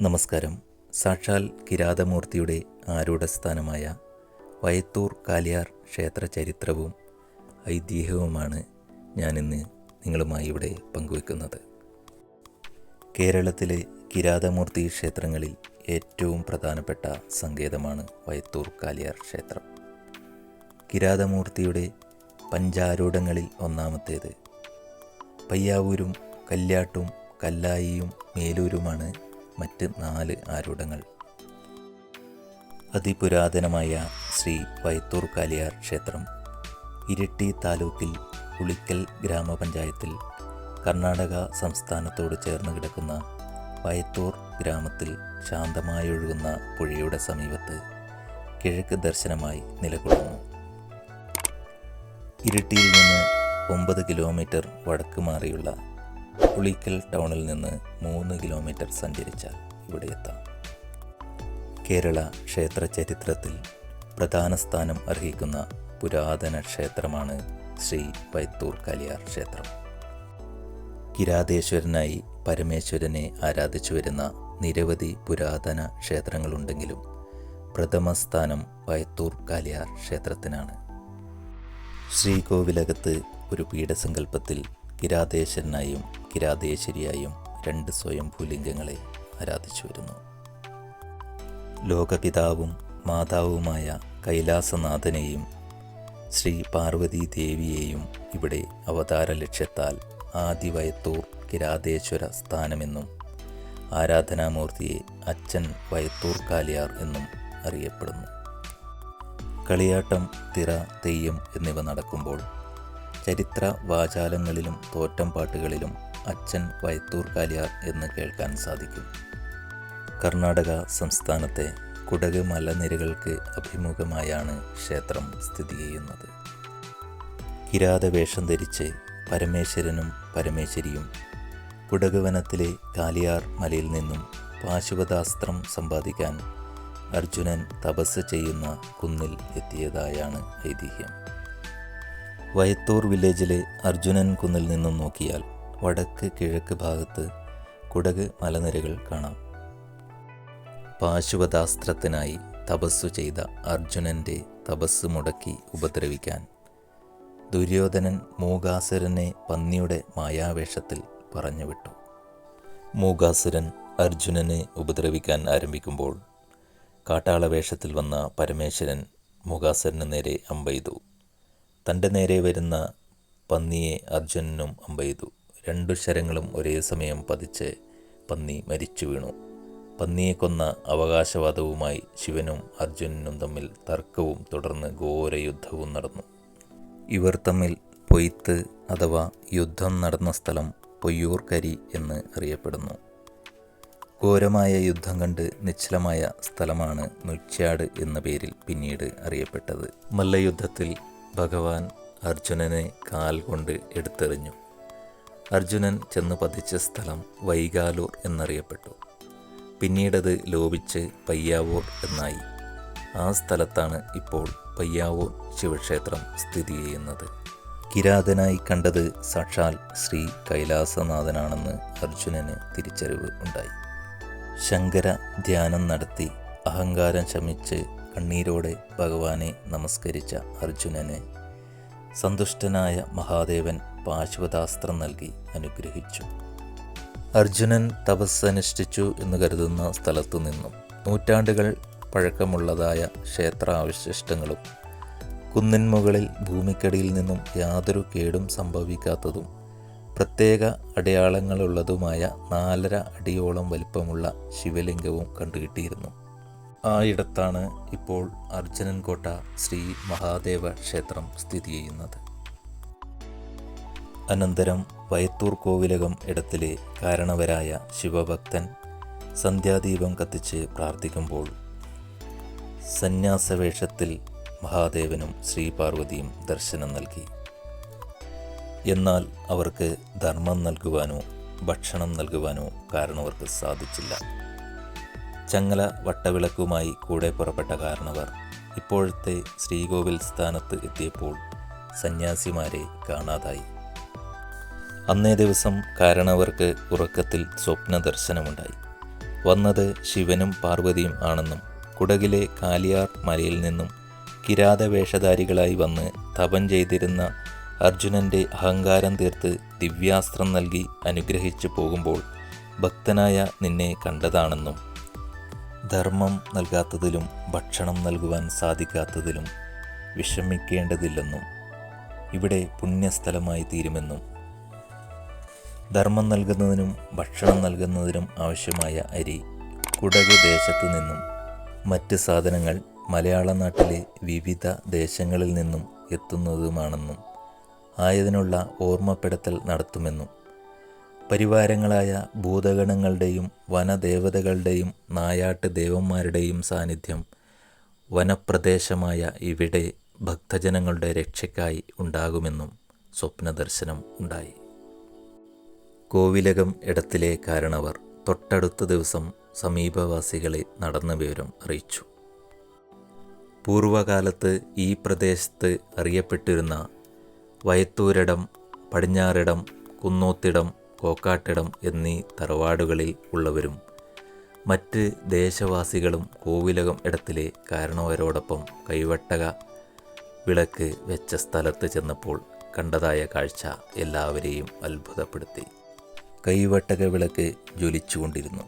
നമസ്കാരം. സാക്ഷാൽ കിരാതമൂർത്തിയുടെ ആരൂഢസ്ഥാനമായ വയത്തൂർ കാലിയാർ ക്ഷേത്ര ചരിത്രവും ഐതിഹ്യവുമാണ് ഞാനിന്ന് നിങ്ങളുമായി ഇവിടെ പങ്കുവെക്കുന്നത്. കേരളത്തിലെ കിരാതമൂർത്തി ക്ഷേത്രങ്ങളിൽ ഏറ്റവും പ്രധാനപ്പെട്ട സങ്കേതമാണ് വയത്തൂർ കാലിയാർ ക്ഷേത്രം. കിരാതമൂർത്തിയുടെ പഞ്ചാരൂഢങ്ങളിൽ ഒന്നാമത്തേത് പയ്യാവൂരും കല്യാട്ടും കല്ലായിയും മേലൂരുമാണ് മറ്റ് നാല് ആരൂഢങ്ങൾ. അതിപുരാതനമായ ശ്രീ വയത്തൂർ കാലിയാർ ക്ഷേത്രം ഇരിട്ടി താലൂക്കിൽ ഉളിക്കൽ ഗ്രാമപഞ്ചായത്തിൽ കർണാടക സംസ്ഥാനത്തോട് ചേർന്ന് കിടക്കുന്ന വയത്തൂർ ഗ്രാമത്തിൽ ശാന്തമായൊഴുകുന്ന പുഴയുടെ സമീപത്ത് കിഴക്ക് ദർശനമായി നിലകൊള്ളുന്നു. ഇരിട്ടിയിൽ നിന്ന് ഒമ്പത് കിലോമീറ്റർ വടക്ക് മാറിയുള്ള ഉളിക്കൽ ടൗണിൽ നിന്ന് മൂന്ന് കിലോമീറ്റർ സഞ്ചരിച്ചാൽ ഇവിടെ എത്താം. കേരള ക്ഷേത്ര ചരിത്രത്തിൽ പ്രധാന സ്ഥാനം അർഹിക്കുന്ന പുരാതന ക്ഷേത്രമാണ് ശ്രീ വൈത്തൂർ കലിയാർ ക്ഷേത്രം. കിരാതേശ്വരനായി പരമേശ്വരനെ ആരാധിച്ചു വരുന്ന നിരവധി പുരാതന ക്ഷേത്രങ്ങളുണ്ടെങ്കിലും പ്രഥമ സ്ഥാനം വയത്തൂർ കാലിയാർ ക്ഷേത്രത്തിനാണ്. ശ്രീകോവിലകത്ത് ഒരു പീഠസങ്കല്പത്തിൽ കിരാതേശ്വരനായും കിരാതേശ്വരിയായും രണ്ട് സ്വയംഭൂലിംഗങ്ങളെ ആരാധിച്ചു വരുന്നു. ലോകപിതാവും മാതാവുമായ കൈലാസനാഥനെയും ശ്രീ പാർവതി ദേവിയെയും ഇവിടെ അവതാര ലക്ഷ്യത്താൽ ആദിവയത്തൂർ കിരാതേശ്വര സ്ഥാനമെന്നും ആരാധനാമൂർത്തിയെ അച്ഛൻ വയത്തൂർ കാലിയാർ എന്നും അറിയപ്പെടുന്നു. കളിയാട്ടം തിറ തെയ്യം എന്നിവ നടക്കുമ്പോൾ ചരിത്ര വാചാലങ്ങളിലും തോറ്റം പാട്ടുകളിലും അച്ഛൻ വയത്തൂർ എന്ന് കേൾക്കാൻ സാധിക്കും. കർണാടക സംസ്ഥാനത്തെ കുടക് മലനിരകൾക്ക് അഭിമുഖമായാണ് ക്ഷേത്രം സ്ഥിതി ചെയ്യുന്നത്. കിരാതവേഷം ധരിച്ച് പരമേശ്വരനും പരമേശ്വരിയും കുടക് വനത്തിലെ കാലിയാർ മലയിൽ നിന്നും പാശുപതാസ്ത്രം സമ്പാദിക്കാൻ അർജുനൻ തപസ് ചെയ്യുന്ന കുന്നിൽ എത്തിയതായാണ് ഐതിഹ്യം. വയത്തൂർ വില്ലേജിലെ അർജുനൻ കുന്നിൽ നിന്നും നോക്കിയാൽ വടക്ക് കിഴക്ക് ഭാഗത്ത് കുടക് മലനിരകൾ കാണാം. പാശുപതാസ്ത്രത്തിനായി തപസ്സു ചെയ്ത അർജുനന്റെ തപസ് മുടക്കി ഉപദ്രവിക്കാൻ ദുര്യോധനൻ മൂകാസുരനെ പന്നിയുടെ മായാവേഷത്തിൽ പറഞ്ഞുവിട്ടു. മൂകാസുരൻ അർജുനനെ ഉപദ്രവിക്കാൻ ആരംഭിക്കുമ്പോൾ കാട്ടാളവേഷത്തിൽ വന്ന പരമേശ്വരൻ മൂകാസുരന് നേരെ അമ്പെയ്തു. തന്റെ നേരെ വരുന്ന പന്നിയെ അർജുനനും അമ്പെയ്തു. രണ്ടു ശരങ്ങളും ഒരേ സമയം പതിച്ച് പന്നി മരിച്ചു വീണു. പന്നിയെ കൊന്ന അവകാശവാദവുമായി ശിവനും അർജുനനും തമ്മിൽ തർക്കവും തുടർന്ന് ഘോരയുദ്ധവും നടന്നു. ഇവർ തമ്മിൽ പൊയ്ത്ത് അഥവാ യുദ്ധം നടന്ന സ്ഥലം പൊയ്യൂർക്കരി എന്ന് അറിയപ്പെടുന്നു. ഘോരമായ യുദ്ധം കണ്ട് നിശ്ചലമായ സ്ഥലമാണ് നുച്ചാട് എന്ന പേരിൽ പിന്നീട് അറിയപ്പെട്ടത്. മല്ലയുദ്ധത്തിൽ ഭഗവാൻ അർജുനനെ കാൽ കൊണ്ട് എടുത്തെറിഞ്ഞു. അർജുനൻ ചെന്ന് പതിച്ച സ്ഥലം വൈകാലൂർ എന്നറിയപ്പെട്ടു. പിന്നീടത് ലോപിച്ച് പയ്യാവൂർ എന്നായി. ആ സ്ഥലത്താണ് ഇപ്പോൾ പയ്യാവൂർ ശിവക്ഷേത്രം സ്ഥിതി ചെയ്യുന്നത്. കിരാതനായി കണ്ടത് സാക്ഷാൽ ശ്രീ കൈലാസനാഥനാണെന്ന് അർജുനന് തിരിച്ചറിവ് ഉണ്ടായി. ശങ്കര ധ്യാനം നടത്തി അഹങ്കാരം ശമിച്ച് കണ്ണീരോടെ ഭഗവാനെ നമസ്കരിച്ച അർജുനന് സന്തുഷ്ടനായ മഹാദേവൻ പാശുപതാസ്ത്രം നൽകി അനുഗ്രഹിച്ചു. അർജുനൻ തപസ് അനുഷ്ഠിച്ചു എന്ന് കരുതുന്ന സ്ഥലത്തു നിന്നും നൂറ്റാണ്ടുകൾ പഴക്കമുള്ളതായ ക്ഷേത്രാവശിഷ്ടങ്ങളും കുന്നിൻ മുകളിൽ ഭൂമിക്കടിയിൽ നിന്നും യാതൊരു കേടും സംഭവിക്കാത്തതും പ്രത്യേക അടയാളങ്ങളുള്ളതുമായ നാലര അടിയോളം വലിപ്പമുള്ള ശിവലിംഗവും കണ്ടുകിട്ടിയിരുന്നു. ആ ഇടത്താണ് ഇപ്പോൾ അർജുനൻകോട്ട ശ്രീ മഹാദേവ ക്ഷേത്രം സ്ഥിതി ചെയ്യുന്നത്. അനന്തരം വയത്തൂർ കോവിലകം ഇടത്തിലെ കാരണവരായ ശിവഭക്തൻ സന്ധ്യാദീപം കത്തിച്ച് പ്രാർത്ഥിക്കുമ്പോൾ സന്യാസവേഷത്തിൽ മഹാദേവനും ശ്രീപാർവതിയും ദർശനം നൽകി. എന്നാൽ അവർക്ക് ധർമ്മം നൽകുവാനോ ഭക്ഷണം നൽകുവാനോ കാരണവർക്ക് സാധിച്ചില്ല. ചങ്ങല വട്ടവിളക്കുമായി കൂടെ പുറപ്പെട്ട കാരണവർ ഇപ്പോഴത്തെ ശ്രീകോവിൽ സ്ഥാനത്ത് എത്തിയപ്പോൾ സന്യാസിമാരെ കാണാതായി. അന്നേ ദിവസം കാരണവർക്ക് ഉറക്കത്തിൽ സ്വപ്ന ദർശനമുണ്ടായി വന്നത് ശിവനും പാർവതിയും ആണെന്നും കുടകിലെ കാലിയാർ മലയിൽ നിന്നും കിരാത വേഷധാരികളായി വന്ന് തപം ചെയ്തിരുന്ന അർജുനന്റെ അഹങ്കാരം തീർത്ത് ദിവ്യാസ്ത്രം നൽകി അനുഗ്രഹിച്ചു പോകുമ്പോൾ ഭക്തനായ നിന്നെ കണ്ടതാണെന്നും ധർമ്മം നൽകാത്തതിലും ഭക്ഷണം നൽകുവാൻ സാധിക്കാത്തതിലും വിഷമിക്കേണ്ടതില്ലെന്നും ഇവിടെ പുണ്യസ്ഥലമായി തീരുമെന്നും ധർമ്മം നൽകുന്നതിനും ഭക്ഷണം നൽകുന്നതിനും ആവശ്യമായ അരി കുടക് ദേശത്തു നിന്നും മറ്റ് സാധനങ്ങൾ മലയാള നാട്ടിലെ വിവിധ ദേശങ്ങളിൽ നിന്നും എത്തുന്നതുമാണെന്നും ആയതിനുള്ള ഓർമ്മപ്പെടുത്തൽ നടത്തുമെന്നും പരിവാരങ്ങളായ ഭൂതഗണങ്ങളുടെയും വനദേവതകളുടെയും നായാട്ട് ദേവന്മാരുടെയും സാന്നിധ്യം വനപ്രദേശമായ ഇവിടെ ഭക്തജനങ്ങളുടെ രക്ഷയ്ക്കായി ഉണ്ടാകുമെന്നും സ്വപ്നദർശനം ഉണ്ടായി. കോവിലകം ഇടത്തിലെ കാരണവർ തൊട്ടടുത്ത ദിവസം സമീപവാസികളെ നടന്ന വിവരം അറിയിച്ചു. പൂർവകാലത്ത് ഈ പ്രദേശത്ത് അറിയപ്പെട്ടിരുന്ന വയത്തൂരിടം പടിഞ്ഞാറിടം കുന്നോത്തിടം കോക്കാട്ടിടം എന്നീ തറവാടുകളിൽ ഉള്ളവരും മറ്റ് ദേശവാസികളും കോവിലകം ഇടത്തിലെ കാരണവരോടൊപ്പം കൈവട്ടക വിളക്ക് വെച്ച സ്ഥലത്ത് ചെന്നപ്പോൾ കണ്ടതായ കാഴ്ച എല്ലാവരെയും അത്ഭുതപ്പെടുത്തി. കൈവട്ടക വിളക്ക് ജ്വലിച്ചുകൊണ്ടിരുന്നു.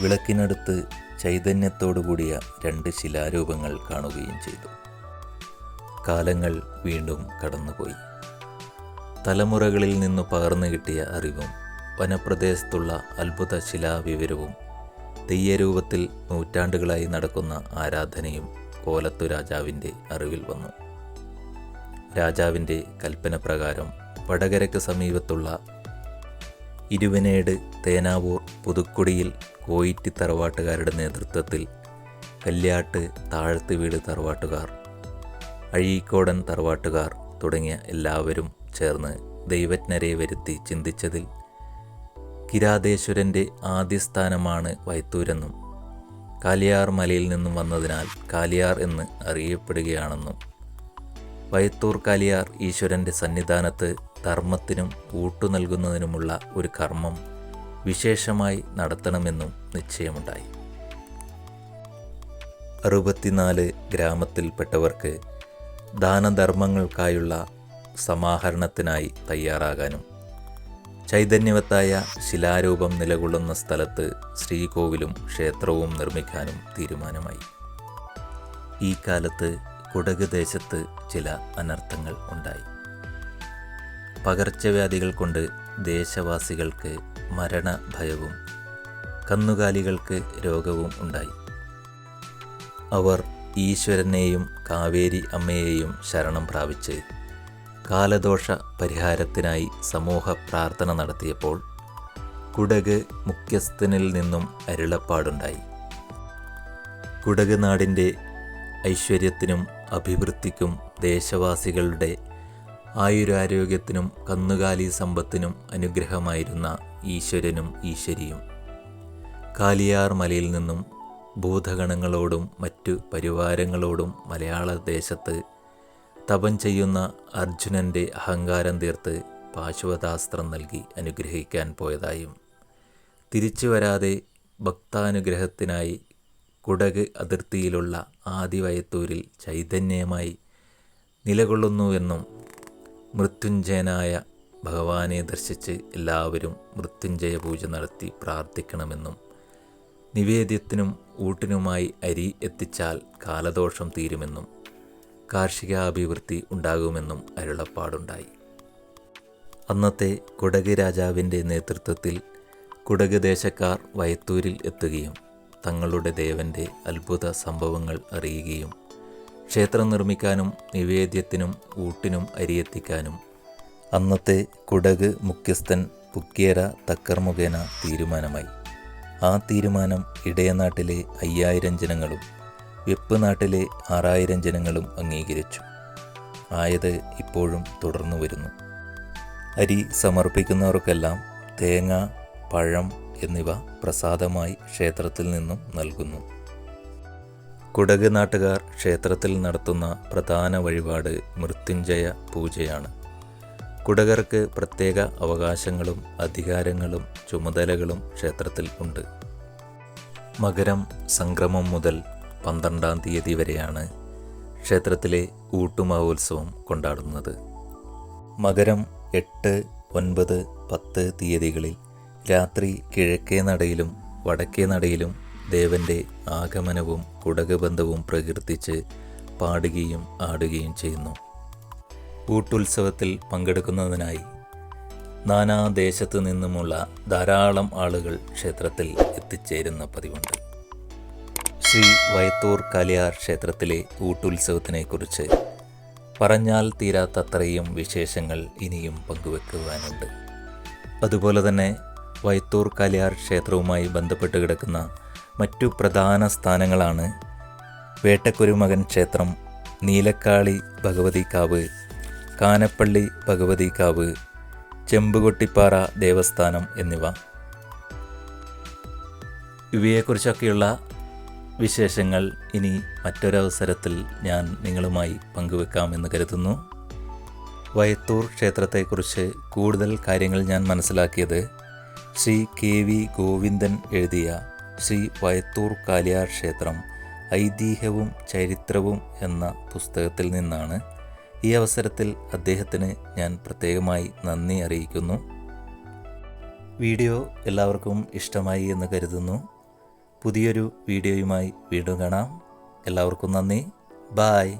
വിളക്കിനടുത്ത് ചൈതന്യത്തോടുകൂടിയ രണ്ട് ശിലാരൂപങ്ങൾ കാണുകയും ചെയ്തു. കാലങ്ങൾ വീണ്ടും കടന്നുപോയി. തലമുറകളിൽ നിന്നു പകർന്നു കിട്ടിയ അറിവും വനപ്രദേശത്തുള്ള അത്ഭുത ശിലാവിവരവും തെയ്യരൂപത്തിൽ നൂറ്റാണ്ടുകളായി നടക്കുന്ന ആരാധനയും കോലത്തു രാജാവിന്റെ അറിവിൽ വന്നു. രാജാവിന്റെ കൽപ്പന പ്രകാരം വടകരയ്ക്ക് സമീപത്തുള്ള ഇരുവനേട് തേനാവൂർ പുതുക്കുടിയിൽ കോയിറ്റി തറവാട്ടുകാരുടെ നേതൃത്വത്തിൽ കല്യാട്ട് താഴത്ത് വീട് തറവാട്ടുകാർ അഴീക്കോടൻ തറവാട്ടുകാർ തുടങ്ങിയ എല്ലാവരും ചേർന്ന് ദൈവജ്ഞരെ വരുത്തി ചിന്തിച്ചതിൽ കിരാതേശ്വരന്റെ ആദ്യസ്ഥാനമാണ് വൈത്തൂരെന്നും കാലിയാർ മലയിൽ നിന്നും വന്നതിനാൽ കാലിയാർ എന്ന് അറിയപ്പെടുകയാണെന്നും വയത്തൂർ കാലിയാർ ഈശ്വരന്റെ സന്നിധാനത്ത് ധർമ്മത്തിനും ഊട്ടു നൽകുന്നതിനുമുള്ള ഒരു കർമ്മം വിശേഷമായി നടത്തണമെന്നും നിശ്ചയമുണ്ടായി. അറുപത്തിനാല് ഗ്രാമത്തിൽപ്പെട്ടവർക്ക് ദാനധർമ്മങ്ങൾക്കായുള്ള സമാഹരണത്തിനായി തയ്യാറാകാനും ചൈതന്യവത്തായ ശിലാരൂപം നിലകൊള്ളുന്ന സ്ഥലത്ത് ശ്രീകോവിലും ക്ഷേത്രവും നിർമ്മിക്കാനും തീരുമാനമായി. ഈ കാലത്ത് കുടക് ദേശത്ത് ചില അനർത്ഥങ്ങൾ ഉണ്ടായി. പകർച്ചവ്യാധികൾ കൊണ്ട് ദേശവാസികൾക്ക് മരണഭയവും കന്നുകാലികൾക്ക് രോഗവും ഉണ്ടായി. അവർ ഈശ്വരനെയും കാവേരി അമ്മയെയും ശരണം പ്രാപിച്ച് കാലദോഷ പരിഹാരത്തിനായി സമൂഹ പ്രാർത്ഥന നടത്തിയപ്പോൾ കുടക് മുഖ്യസ്ഥനിൽ നിന്നും അരുളപ്പാടുണ്ടായി. കുടക് നാടിന്റെ ഐശ്വര്യത്തിനും അഭിവൃദ്ധിക്കും ദേശവാസികളുടെ ആയുരാരോഗ്യത്തിനും കന്നുകാലി സമ്പത്തിനും അനുഗ്രഹമായിരുന്ന ഈശ്വരനും ഈശ്വരിയും. കാലിയാർ മലയിൽ നിന്നും ഭൂതഗണങ്ങളോടും മറ്റു പരിവാരങ്ങളോടും മലയാള ദേശത്ത് തപം ചെയ്യുന്ന അർജുനന്റെ അഹങ്കാരം തീർത്ത് പാശുവതാസ്ത്രം നൽകി അനുഗ്രഹിക്കാൻ പോയതായും. തിരിച്ചു വരാതെ ഭക്താനുഗ്രഹത്തിനായി കുടക് അതിർത്തിയിലുള്ള ആദിവയത്തൂരിൽ ചൈതന്യമായി നിലകൊള്ളുന്നുവെന്നും മൃത്യുഞ്ജയനായ ഭഗവാനെ ദർശിച്ച് എല്ലാവരും മൃത്യുഞ്ജയ പൂജ നടത്തി പ്രാർത്ഥിക്കണമെന്നും നിവേദ്യത്തിനും ഊട്ടിനുമായി അരി എത്തിച്ചാൽ കാലദോഷം തീരുമെന്നും കാർഷികാഭിവൃദ്ധി ഉണ്ടാകുമെന്നും അരുളപ്പാടുണ്ടായി. അന്നത്തെ കുടക് രാജാവിന്റെ നേതൃത്വത്തിൽ കുടക് ദേശക്കാർ വയത്തൂരിൽ എത്തുകയും തങ്ങളുടെ ദേവന്റെ അത്ഭുത സംഭവങ്ങൾ അറിയുകയും ക്ഷേത്രം നിർമ്മിക്കാനും നിവേദ്യത്തിനും ഊട്ടിനും അരിയെത്തിക്കാനും അന്നത്തെ കുടക് മുഖ്യസ്ഥൻ പുക്കേര തക്കർ മുഖേന തീരുമാനമായി. ആ തീരുമാനം ഇടയനാട്ടിലെ അയ്യായിരം ജനങ്ങളും വെപ്പ് നാട്ടിലെ ആറായിരം ജനങ്ങളും അംഗീകരിച്ചു. ആയത് ഇപ്പോഴും തുടർന്നു വരുന്നു. അരി സമർപ്പിക്കുന്നവർക്കെല്ലാം തേങ്ങ പഴം എന്നിവ പ്രസാദമായി ക്ഷേത്രത്തിൽ നിന്നും നൽകുന്നു. കുടക് നാട്ടുകാർ ക്ഷേത്രത്തിൽ നടത്തുന്ന പ്രധാന വഴിപാട് മൃത്യുഞ്ജയ പൂജയാണ്. കുടകർക്ക് പ്രത്യേക അവകാശങ്ങളും അധികാരങ്ങളും ചുമതലകളും ക്ഷേത്രത്തിൽ ഉണ്ട്. മകരം സംക്രമം മുതൽ പന്ത്രണ്ടാം തീയതി വരെയാണ് ക്ഷേത്രത്തിലെ ഊട്ടുമഹോത്സവം കൊണ്ടാടുന്നത്. മകരം എട്ട് ഒൻപത് പത്ത് തീയതികളിൽ രാത്രി കിഴക്കേ നടയിലും വടക്കേ നടയിലും ദേവന്റെ ആഗമനവും കുടകബന്ധവും പ്രകീർത്തിച്ച് പാടുകയും ആടുകയും ചെയ്യുന്നു. കൂട്ടുത്സവത്തിൽ പങ്കെടുക്കുന്നതിനായി നാനാദേശത്തു നിന്നുമുള്ള ധാരാളം ആളുകൾ ക്ഷേത്രത്തിൽ എത്തിച്ചേരുന്ന പതിവുണ്ട്. ശ്രീ വയത്തൂർ കലിയാർ ക്ഷേത്രത്തിലെ ഊട്ടുത്സവത്തിനെക്കുറിച്ച് പറഞ്ഞാൽ തീരാത്തത്രയും വിശേഷങ്ങൾ ഇനിയും പങ്കുവെക്കുവാനുണ്ട്. അതുപോലെ തന്നെ വയത്തൂർ കലിയാർ ക്ഷേത്രവുമായി ബന്ധപ്പെട്ട് കിടക്കുന്ന മറ്റു പ്രധാന സ്ഥാനങ്ങളാണ് വേട്ടക്കുരുമകൻ ക്ഷേത്രം നീലക്കാളി ഭഗവതിക്കാവ് കാനപ്പള്ളി കാവ് ചെമ്പുകൊട്ടിപ്പാറ ദേവസ്ഥാനം എന്നിവ. ഇവയെക്കുറിച്ചൊക്കെയുള്ള വിശേഷങ്ങൾ ഇനി മറ്റൊരവസരത്തിൽ ഞാൻ നിങ്ങളുമായി പങ്കുവെക്കാമെന്ന് കരുതുന്നു. വയത്തൂർ ക്ഷേത്രത്തെക്കുറിച്ച് കൂടുതൽ കാര്യങ്ങൾ ഞാൻ മനസ്സിലാക്കിയത് ശ്രീ കെ വി ഗോവിന്ദൻ എഴുതിയ ശ്രീ വയത്തൂർ കാലിയാർ ക്ഷേത്രം ഐതിഹ്യവും ചരിത്രവും എന്ന പുസ്തകത്തിൽ നിന്നാണ് ഈ അവസരത്തിൽ അദ്ദേഹത്തിന് ഞാൻ പ്രത്യേകമായി നന്ദി അറിയിക്കുന്നു. വീഡിയോ എല്ലാവർക്കും ഇഷ്ടമായി എന്ന് കരുതുന്നു. പുതിയൊരു വീഡിയോയുമായി വീണ്ടും കാണാം. എല്ലാവർക്കും നന്ദി. ബായ്.